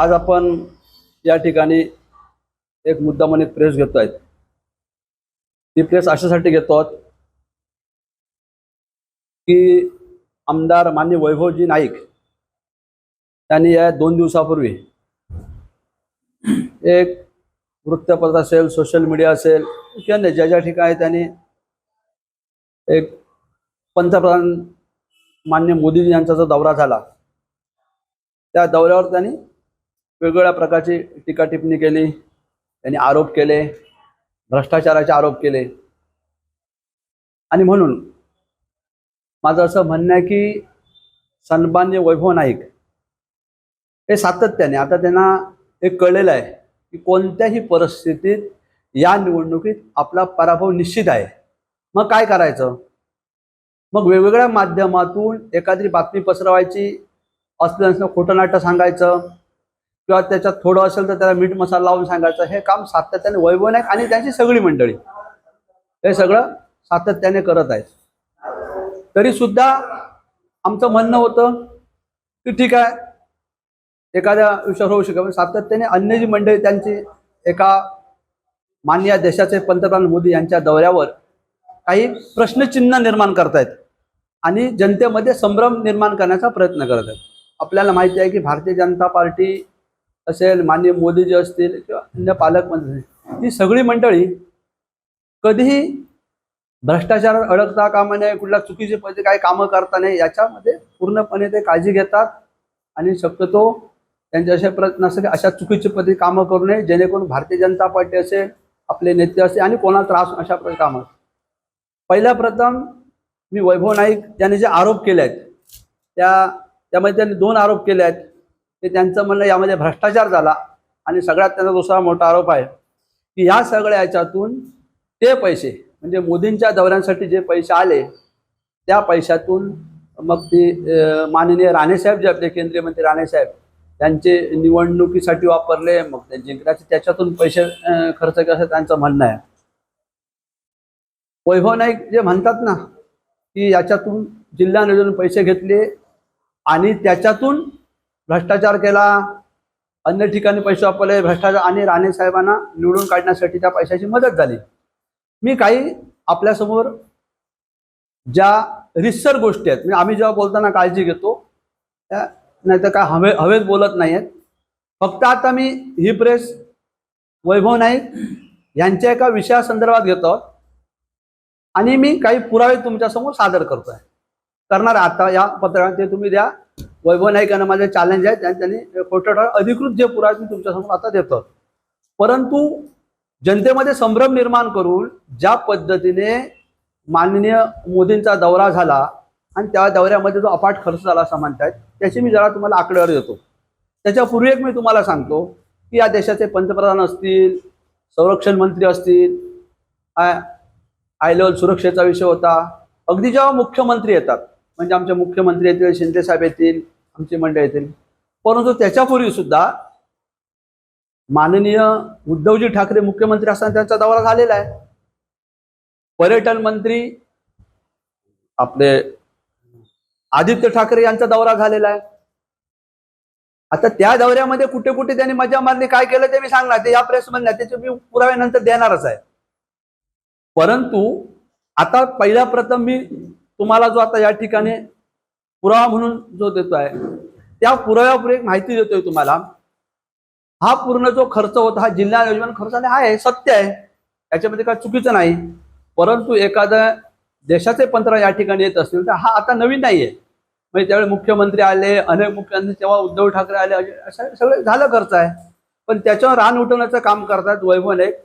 आज आपण या ठिकाणी एक मुद्दा म्हणून एक प्रेस घेतो आहेत ती प्रेस अशासाठी घेतो आहोत की आमदार मान्य वैभवजी नाईक त्यांनी या दोन दिवसापूर्वी एक वृत्तपत्र असेल सोशल मीडिया असेल किंवा ज्या ज्या ठिकाणी त्यांनी एक पंतप्रधान मान्य मोदीजी यांचा जो दौरा झाला त्या दौऱ्यावर त्यांनी वेगवेगळ्या प्रकारची टीका टिप्पणी केली त्यांनी आरोप केले भ्रष्टाचाराचे आरोप केले. आणि म्हणून माझं असं म्हणणं आहे की सन्मान्य वैभव नाईक हे सातत्याने आता त्यांना हे कळलेलं आहे की कोणत्याही परिस्थितीत या निवडणुकीत आपला पराभव निश्चित आहे. मग काय करायचं? मग वेगवेगळ्या माध्यमातून एखादी बातमी पसरवायची असलं नसलं खोटं नाटं सांगायचं किंवा त्याच्यात थोडं असेल तर त्याला मीठ मसाला लावून सांगायचं. हे काम सातत्याने वैभव नाईक आणि त्यांची सगळी मंडळी. हे सगळं सातत्याने करत आहेत. तरी सुद्धा आमचं म्हणणं होतं की ठीक आहे. एखाद्या विषयावर होऊ शकत सातत्याने अन्य जी मंडळी त्यांची एका मान्य देशाचे पंतप्रधान मोदी यांच्या दौऱ्यावर काही प्रश्नचिन्ह निर्माण करतायत आणि जनतेमध्ये संभ्रम निर्माण करण्याचा प्रयत्न करत आहेत. आपल्याला माहिती आहे की भारतीय जनता पार्टी असेल माननीय मोदीजी असतील किंवा अन्य पालकमंत्री असतील, ही सगळी मंडळी कधीही भ्रष्टाचारात अडकता कामा नये कुठल्या चुकीचे पद्धती काही कामं करता नाही याच्यामध्ये पूर्णपणे ते काळजी घेतात आणि शक्यतो त्यांचे असे प्रयत्न असतात की अशा चुकीचे पद्धती कामं करू नये जेणेकरून भारतीय जनता पार्टी असेल आपले नेते असतील आणि कोणाला त्रास अशा प्रकारे कामं. पहिल्या प्रथम मी वैभव नाईक यांनी जे आरोप केले आहेत त्या त्यामध्ये त्यांनी दोन आरोप केले आहेत ते त्यांचं म्हणणं यामध्ये भ्रष्टाचार झाला आणि सगळ्यात त्यांचा दुसरा मोठा आरोप आहे की या सगळ्या याच्यातून ते पैसे म्हणजे मोदींच्या दौऱ्यांसाठी जे पैसे आले त्या पैशातून मग ते माननीय राणेसाहेब जे आपले केंद्रीय मंत्री राणेसाहेब त्यांचे निवडणुकीसाठी वापरले मग ते जिंकण्याचे त्याच्यातून पैसे खर्च केले असं त्यांचं म्हणणं आहे. वैभव नाईक जे म्हणतात ना की याच्यातून जिल्हा नियोजन पैसे घेतले आणि त्याच्यातून भ्रष्टाचार केला अन्य ठिकाणी पैसे वापरले भ्रष्टाचार आणि राणे साहेबांना निवडून काढण्यासाठी त्या पैशाची मदत झाली. मी काही आपल्यासमोर ज्या रिसर गोष्टी आहेत म्हणजे आम्ही जेव्हा बोलताना काळजी घेतो त्या नाही तर काय हवे हवेत बोलत नाही आहेत फक्त आता मी ही प्रेस वैभव नाईक यांच्या एका विषयासंदर्भात घेतो आणि मी काही पुरावे तुमच्यासमोर सादर करतोय. करणार आता या पत्रात ते तुम्ही द्या. वैभव नाईक यांना माझे चॅलेंज आहे त्यां- त्यांनी खोटं अधिकृत जे पुरावे मी तुमच्यासमोर आता देतो. परंतु जनतेमध्ये संभ्रम निर्माण करून ज्या पद्धतीने माननीय मोदींचा दौरा झाला आणि त्या दौऱ्यामध्ये जो अफाट खर्च झाला असं म्हणतायत त्याची मी जरा तुम्हाला आकडेवार देतो. त्याच्यापूर्वी एक मी तुम्हाला सांगतो की या देशाचे पंतप्रधान असतील संरक्षण मंत्री असतील आय लेवल सुरक्षेचा विषय होता. अगदी जेव्हा मुख्यमंत्री येतात म्हणजे आमचे मुख्यमंत्री येतील शिंदे साहेब येतील आमची मंडळी येतील. परंतु त्याच्यापूर्वी सुद्धा माननीय उद्धवजी ठाकरे मुख्यमंत्री असताना त्यांचा दौरा झालेला आहे. पर्यटन मंत्री आपले आदित्य ठाकरे यांचा दौरा झालेला आहे. आता त्या दौऱ्यामध्ये कुठे कुठे त्यांनी मजा मारली काय केलं ते मी सांगणार ते या प्रेसमध्ये त्याचे मी पुराव्यानंतर देणारच आहे. परंतु आता पहिल्या प्रथम मी तुम्हाला जो आता या ठिकाणी पुरावा म्हणून जो देतो आहे त्या पुराव्यावर एक माहिती देतोय तुम्हाला. हा पूर्ण जो खर्च होता हा जिल्हा योजना खर्च आणि आहे सत्य आहे. याच्यामध्ये काय चुकीचं नाही. परंतु एखादं देशाचे पंतप्रधान या ठिकाणी येत असतील तर हा आता नवीन नाही आहे म्हणजे त्यावेळी मुख्यमंत्री आले अनेक मुख्यमंत्री तेव्हा उद्धव ठाकरे आले असं सगळं झालं खर्च आहे. पण त्याच्यावर रान उठवण्याचं काम करतात वैभव नाईक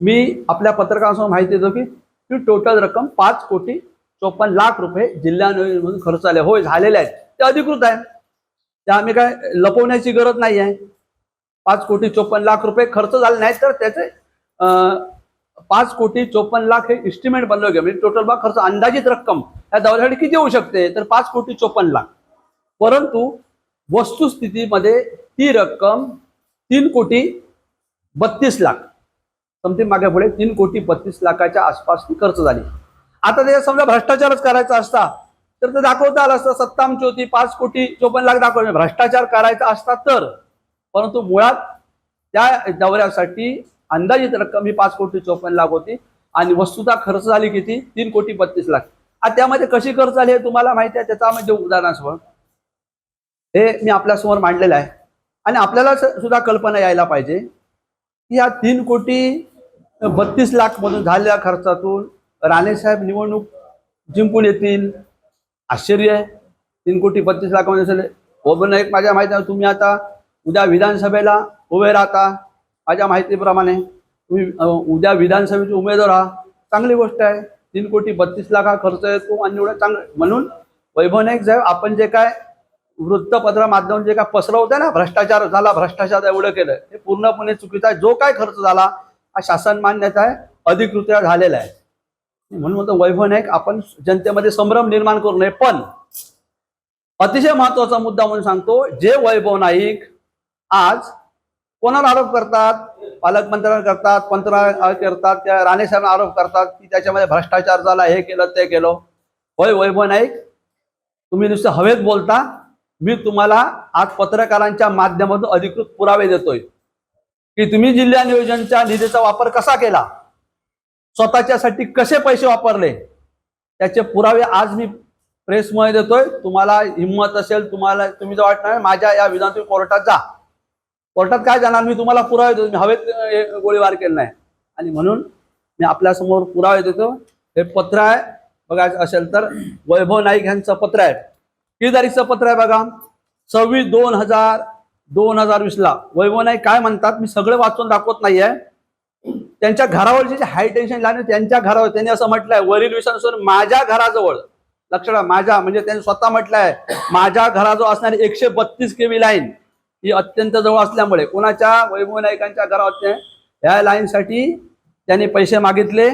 मी आपल्या पत्रकारांसमोर माहिती देतो की ही टोटल रक्कम पाच कोटी चोपन्न लाख रुपये जिल्हा म्हणून खर्च आले. होय झालेले आहेत. ते अधिकृत आहे. त्या आम्ही काय लपवण्याची गरज नाही आहे. पाच कोटी चोपन्न लाख रुपये खर्च झाले नाही तर त्याचे पाच कोटी चोपन्न लाख हे इस्टिमेट बनलं गेलं म्हणजे टोटल बा खर्च अंदाजित रक्कम या दौऱ्यासाठी किती होऊ शकते? तर पाच कोटी चोपन्न लाख. परंतु वस्तुस्थितीमध्ये ती रक्कम तीन कोटी बत्तीस लाख. समथिंग मागे पुढे तीन कोटी बत्तीस लाखाच्या आसपास ती खर्च झाली. आता त्याच्यात समजा भ्रष्टाचारच करायचा असता तर ते दाखवता आलं असतं सत्ता आमची होती पाच कोटी चोपन्न लाख दाखवले. म्हणजे भ्रष्टाचार करायचा असता तर. परंतु मुळात त्या दौऱ्यासाठी अंदाजित रक्कम ही पाच कोटी चोपन्न लाख होती. आणि वस्तुता खर्च झाली किती? तीन कोटी बत्तीस लाख. आता त्यामध्ये कशी खर्च झाली हे तुम्हाला माहिती आहे त्याचा म्हणजे उदाहरणासमोर. हे मी आपल्यासमोर मांडलेलं आहे. आणि आपल्याला सुद्धा कल्पना यायला पाहिजे. की या तीन कोटी बत्तीस लाखमधून झालेल्या खर्चातून राणेसाहेब निवडणूक जिंकून येतील. आश्चर्य आहे. तीन कोटी बत्तीस लाखामध्ये असेल ओबन हो, एक माझ्या माहिती आहे तुम्ही आता उद्या विधानसभेला उभे राहता. माझ्या माहितीप्रमाणे तुम्ही उद्या विधानसभेचे उमेदवार आहात. चांगली गोष्ट आहे. तीन कोटी बत्तीस लाखा खर्च येतो आणि एवढं चांगलं. म्हणून वैभव नाईक साहेब आपण जे काय वृत्तपत्र माध्यम जे काय पसरवत ना भ्रष्टाचार झाला भ्रष्टाचार एवढं केलं हे पूर्णपणे चुकीचं आहे. जो काय खर्च झाला हा शासन मान्यता आहे. अधिकृत झालेला आहे. म्हणून म्हणतो वैभव नाईक आपण जनतेमध्ये संभ्रम निर्माण करू नये. पण अतिशय महत्त्वाचा मुद्दा म्हणून सांगतो जे वैभव नाईक आज कोणाला आरोप करतात? पालकमंत्र्यांना करतात पंतप्रधान करतात त्या राणे साहेबांना आरोप करतात की त्याच्यामध्ये भ्रष्टाचार झाला हे केलं ते केलं. होय वैभव नाईक तुम्ही नुसतं हवेत बोलता मी तुम्हाला आज पत्रकारांच्या माध्यमातून अधिकृत पुरावे देतोय. की तुम्ही जिल्हा नियोजनच्या निधीचा वापर कसा केला? स्वतःच्यासाठी कसे पैसे वापरले? त्याचे पुरावे आज मी प्रेसमुळे देतोय. तुम्हाला हिंमत असेल तुम्हाला तुम्ही जर वाटणार माझ्या या विधान तुम्ही कोर्टात जा. कोर्टात काय जाणार? मी तुम्हाला पुरावे देतो. मी हवेत गोळीबार केला नाही. आणि म्हणून मी आपल्यासमोर पुरावे देतो. हे पत्र आहे. बघायचं असेल तर वैभव नाईक यांचं पत्र आहे. किती तारीखचं पत्र आहे बघा. सव्वीस दोन हजार दोन हजार वीसला. वैभव नाईक काय म्हणतात? मी सगळं वाचून दाखवत नाहीये. त्यांच्या घरावरची जे हाय टेन्शन लाईन त्यांच्या घरावर. त्यांनी असं म्हटलंय वरील विषयानुसार माझ्या घराजवळ लक्षात माझ्या म्हणजे त्यांनी स्वतः म्हटलंय माझ्या घराजवळ असणारी एकशे बत्तीस केवी लाईन ही अत्यंत जवळ असल्यामुळे कोणाच्या वैभव नाईकांच्या घरावर या लाईनसाठी त्यांनी पैसे मागितले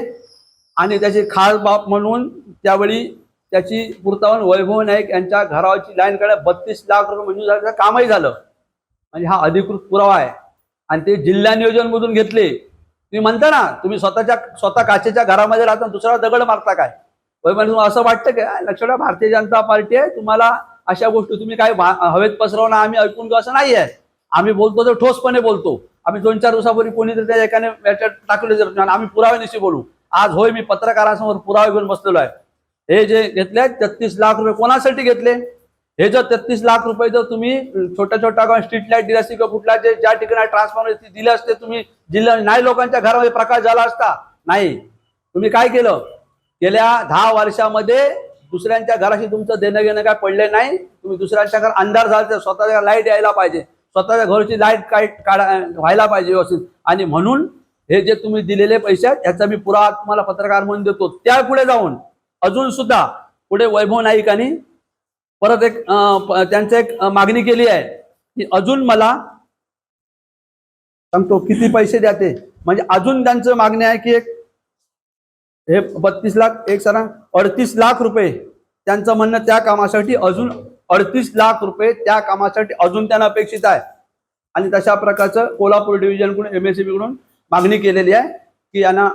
आणि त्याची खास बाब म्हणून त्यावेळी त्याची पुरतावण वैभव नाईक यांच्या घरावरची लाईन कडे बत्तीस लाख रुपये मंजूर झाल्याचं कामही झालं. म्हणजे हा अधिकृत पुरावा आहे. आणि ते जिल्हा नियोजन मधून घेतले. तुम्ही म्हणता ना तुम्ही स्वतःच्या स्वतः काचेच्या घरामध्ये राहता दुसरा दगड मारता काय? वैभव म्हणजे तुम्हाला असं वाटतं का लक्षात भारतीय जनता पार्टी आहे तुम्हाला अशा गोष्टी तुम्ही काय भा- हवेत पसरवणं आम्ही ऐकून घेऊ असं नाही आहे. आम्ही बोलतो तर ठोसपणे बोलतो. आम्ही दोन चार दिवसापूर्वी कोणीतरी त्या एकाने टाकले जर आणि आम्ही पुराव्यानिशी बोलू. आज होय मी पत्रकारांसमोर पुरावे घेऊन बसलेलो आहे. हे जे घेतले तेहतीस लाख रुपये कोणासाठी घेतले? हे जर तेहतीस लाख रुपये जर तुम्ही छोट्या छोट्या स्ट्रीट लाइट दिला असती किंवा कुठल्या जे ज्या ठिकाणी ट्रान्सफॉर्मर दिले असते तुम्ही जिल्हा नाही लोकांच्या घरामध्ये प्रकाश झाला असता. नाही. तुम्ही काय केलं? गेल्या दहा वर्षामध्ये दुसऱ्यांच्या घराशी तुमचं देणं घेणं काय पडले नाही. तुम्ही दुसऱ्यांच्या घर अंधार झाला तर स्वतःच्या लाइट यायला पाहिजे. स्वतःच्या घरची लाइट काय काढा व्हायला पाहिजे व्यवस्थित. आणि म्हणून हे जे तुम्ही दिलेले पैसे आहेत याचा मी पुरा तुम्हाला पत्रकार म्हणून देतो. त्या पुढे जाऊन अजून सुद्धा पुढे वैभव नाईकांनी परत एक त्यांचं एक मागणी केली आहे की अजून मला सांगतो किती पैसे द्या ते म्हणजे अजून त्यांचं मागणी आहे की एक हे बत्तीस लाख एक सरा अडतीस लाख रुपये त्यांचं म्हणणं त्या कामासाठी अजून अडतीस लाख रुपये त्या कामासाठी अजून त्यांना अपेक्षित आहे. आणि तशा प्रकारचं कोल्हापूर डिव्हिजनकडून एम एसकडून मागणी केलेली आहे की यांना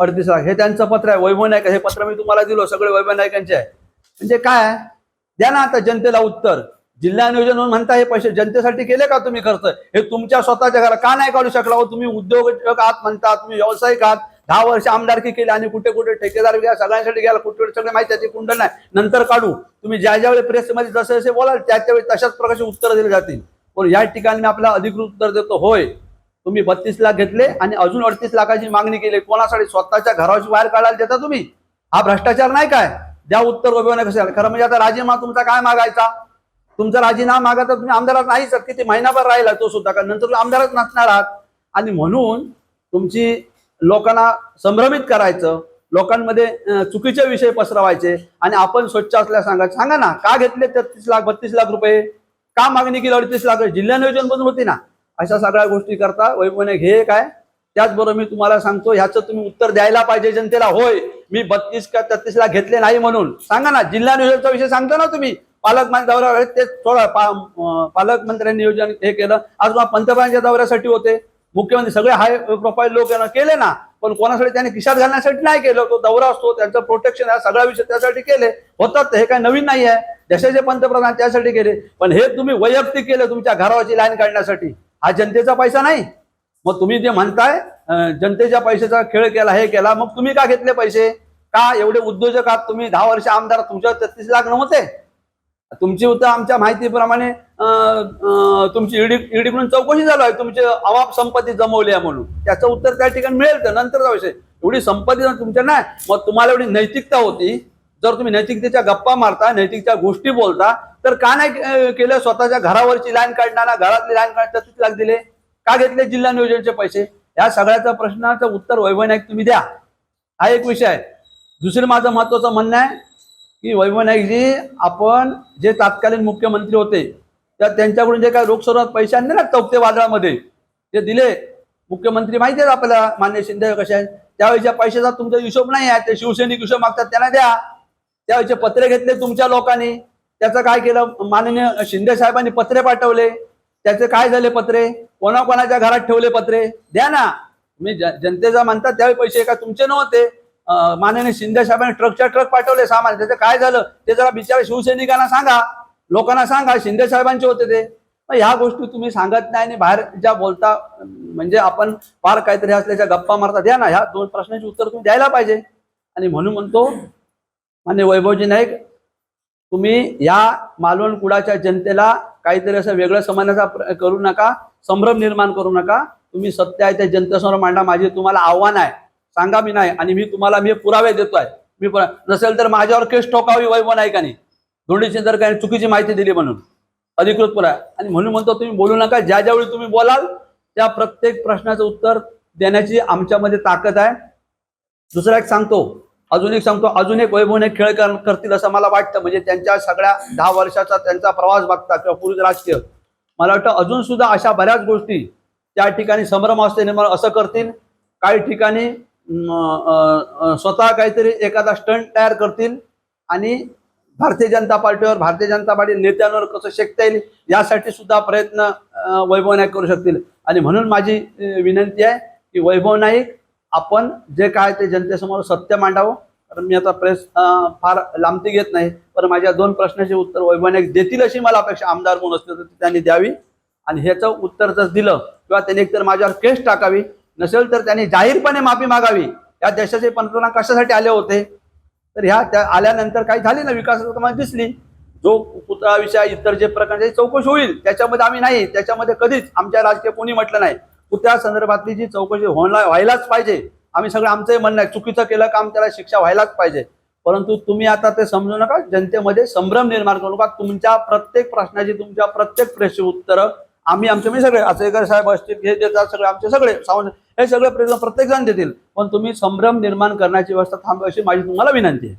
अडतीस लाख. हे त्यांचं पत्र आहे वैभव नाईक हे पत्र मी तुम्हाला दिलो सगळे वैभव नाईकांचे आहे. म्हणजे काय आहे? द्या ना आता जनतेला उत्तर. जिल्हा नियोजन म्हणून म्हणता हे पैसे जनतेसाठी केले का तुम्ही खर्च? हे तुमच्या स्वतःच्या घरा का नाही काढू शकला हो? तुम्ही उद्योजक आहात म्हणता तुम्ही व्यावसायिक आहात. दहा वर्ष आमदारकी केली आणि कुठे कुठे ठेकेदार घ्या सगळ्यांसाठी घ्यायला कुठे कुठे सगळे माहिती त्याची कुंड नाही. नंतर काढू. तुम्ही ज्या ज्यावेळी प्रेसमध्ये जसे जसे बोलाल त्या त्यावेळी तशाच प्रकारचे उत्तर दिले जातील. पण या ठिकाणी मी आपल्याला अधिकृत उत्तर देतो होय तुम्ही बत्तीस लाख घेतले आणि अजून अडतीस लाखाची मागणी केली. कोणासाठी? स्वतःच्या घराची बाहेर काढायला देता तुम्ही? हा भ्रष्टाचार नाही काय? द्या उत्तर वैभवने कशाला? खरं म्हणजे आता राजीनामा तुमचा काय मागायचा? तुमचा राजीनामा मागायचा तुम्ही आमदारात नाहीच किती महिनाभर राहिला तो सुद्धा कारण नंतर तुम्ही आमदारच नसणार आहात. आणि म्हणून तुमची लोकांना संभ्रमित करायचं लोकांमध्ये चुकीचे विषय पसरवायचे आणि आपण स्वच्छ असल्या सांगायचं. सांगा ना का घेतले तेहतीस लाख बत्तीस लाख रुपये? का मागणी केली अडतीस लाख? जिल्हा नियोजन मधून होती ना. अशा सगळ्या गोष्टी करता वैभवने. घे काय? त्याचबरोबर मी तुम्हाला सांगतो ह्याचं तुम्ही उत्तर द्यायला पाहिजे जनतेला. होय मी बत्तीस का तेहतीसला घेतले नाही म्हणून. सांगा ना जिल्हा नियोजनचा विषय सांगतो ना तुम्ही. पालकमंत्री दौऱ्यावर ते थोडं पा पालकमंत्र्यांनी नियोजन हे केलं. आज पंतप्रधानांच्या दौऱ्यासाठी होते. मुख्यमंत्री सगळे हाय प्रोफाईल लोक यांना केले ना पण कोणासाठी त्यांनी खिशात घालण्यासाठी नाही केलं. तो दौरा असतो त्यांचं प्रोटेक्शन आहे सगळा विषय त्यासाठी केले. होतात हे काय नवीन नाही आहे. देशाचे पंतप्रधान त्यासाठी केले. पण हे तुम्ही वैयक्तिक केलं तुमच्या घरावरची लाईन काढण्यासाठी. हा जनतेचा पैसा नाही. मग तुम्ही जे म्हणताय जनतेच्या पैशाचा खेळ केला हे केला मग तुम्ही का घेतले पैसे? का एवढे उद्योजक आहात तुम्ही? दहा वर्ष आमदार तुमच्यावर तेहतीस लाख नव्हते? तुमची उत्तर आमच्या माहितीप्रमाणे तुमची ईडी ईडीकडून चौकशी झालो आहे. तुमची अवाप संपत्ती जमवली आहे म्हणून. त्याचं उत्तर त्या ठिकाणी मिळेल तर नंतरचा विषय एवढी संपत्ती तुमच्या नाही मग तुम्हाला एवढी नैतिकता होती. जर तुम्ही नैतिकतेच्या गप्पा मारता नैतिकच्या गोष्टी बोलता तर का नाही केलं? स्वतःच्या घरावरची लाईन काढणार घरातली लाईन काढता तीस लाख दिले? का घेतले जिल्हा नियोजनचे पैसे? या सगळ्याचा प्रश्नाचं उत्तर वैभवनाईक तुम्ही द्या. हा एक विषय आहे. दुसरं माझं महत्वाचं म्हणणं आहे की वैभवनाईकजी आपण जे तत्कालीन मुख्यमंत्री होते त्या त्यांच्याकडून जे काही लोकसभेत पैसे आणले ना चौकते वादळामध्ये जे दिले. मुख्यमंत्री माहिती आहेत आपल्याला मान्य शिंदे कसे आहेत? त्यावेळेच्या पैशाचा तुमचा हिशोब नाही आहे ते शिवसैनिक हिशोब मागतात त्यांना द्या. त्यावेळेचे पत्रे घेतले तुमच्या लोकांनी त्याचं काय केलं? माननीय शिंदे साहेबांनी पत्रे पाठवले. त्याचे काय झाले पत्रे? कोणाकोणाच्या घरात ठेवले पत्रे? द्या ना. तुम्ही जनतेचा म्हणतात त्यावेळी पैसे का तुमचे नव्हते. माननीय शिंदे साहेबांनी ट्रकच्या ट्रक पाठवले सामान. त्याचं काय झालं? ते जरा बिचारा शिवसैनिकांना सांगा. लोकांना सांगा. शिंदे साहेबांचे होते ते. मग ह्या गोष्टी तुम्ही सांगत नाही आणि बाहेर ज्या बोलता म्हणजे आपण फार काहीतरी असल्याच्या गप्पा मारता द्या ना. ह्या दोन प्रश्नांची उत्तर तुम्ही द्यायला पाहिजे. आणि म्हणून म्हणतो मान्य वैभवजी नाईक तुम्ही या मालवण कुडाच्या जनतेला काहीतरी असं वेगळं समजण्याचा करू नका. संभ्रम निर्माण करू नका. तुम्ही सत्य आहे त्या जनतेसमोर मांडा. माझे तुम्हाला आव्हान आहे. सांगा मी नाही आणि मी तुम्हाला मी पुरावे देतोय. मी पुरा- नसेल तर माझ्यावर केस ठोकावी वैभव नाईकांनी धोंडीची जर काही चुकीची माहिती दिली म्हणून. अधिकृत पुरावा आणि म्हणून म्हणतो तुम्ही बोलू नका. ज्या ज्यावेळी तुम्ही बोलाल त्या प्रत्येक प्रश्नाचं उत्तर देण्याची आमच्यामध्ये ताकद आहे. दुसरा एक सांगतो. अजून एक सांगतो. अजून एक वैभवने खेळ कर- करतील असं मला वाटतं. म्हणजे त्यांच्या सगळ्या दहा वर्षाचा त्यांचा प्रवास बघता किंवा पूर्वी राजकीय मला वाटतं अजून सुद्धा अशा बऱ्याच गोष्टी त्या ठिकाणी संभ्रम असते निर्माण असं करतील. काही ठिकाणी स्वतः काहीतरी एखादा स्टंट तयार करतील आणि भारतीय जनता पार्टीवर भारतीय जनता पार्टी नेत्यांवर कसं शेकता येईल यासाठी सुद्धा प्रयत्न वैभव नाईक करू शकतील. आणि म्हणून माझी विनंती आहे की वैभव नाईक आपण जे काय ते जनतेसमोर सत्य मांडावं. कारण मी आता प्रेस फार लांबती घेत नाही. पण माझ्या दोन प्रश्नाचे उत्तर वैमानिक देतील अशी मला अपेक्षा आमदार म्हणून असते तर ती त्यांनी द्यावी. आणि ह्याचं उत्तर जर दिलं किंवा त्यांनी एकतर माझ्यावर केस टाकावी नसेल तर त्यांनी जाहीरपणे माफी मागावी. या देशाचे पंतप्रधान कशासाठी आले होते? तर ह्या त्या आल्यानंतर काही झाली ना विकासाचं तुम्हाला दिसली. जो पुतळा विषय इतर जे प्रकारचे चौकशी होईल. त्याच्यामध्ये आम्ही नाही. त्याच्यामध्ये कधीच आमच्या राजकीय कोणी म्हटलं नाही. पुतळ्या संदर्भातली जी चौकशी होणार व्हायलाच पाहिजे. आम्ही सगळं आमचंही म्हणणं आहे चुकीचं केलं काम त्याला शिक्षा व्हायलाच पाहिजे. परंतु तुम्ही आता ते समजू नका जनतेमध्ये संभ्रम निर्माण करू नका. तुमच्या प्रत्येक प्रश्नाची तुमच्या प्रत्येक प्रश्न उत्तरं आम्ही आमचे मी सगळे आचरेकर साहेब असतील हे देतात सगळे आमचे सगळे सावंत हे सगळे प्रश्न प्रत्येक जण देतील. पण तुम्ही संभ्रम निर्माण करण्याची व्यवस्था थांबवायची माझी तुम्हाला विनंती आहे.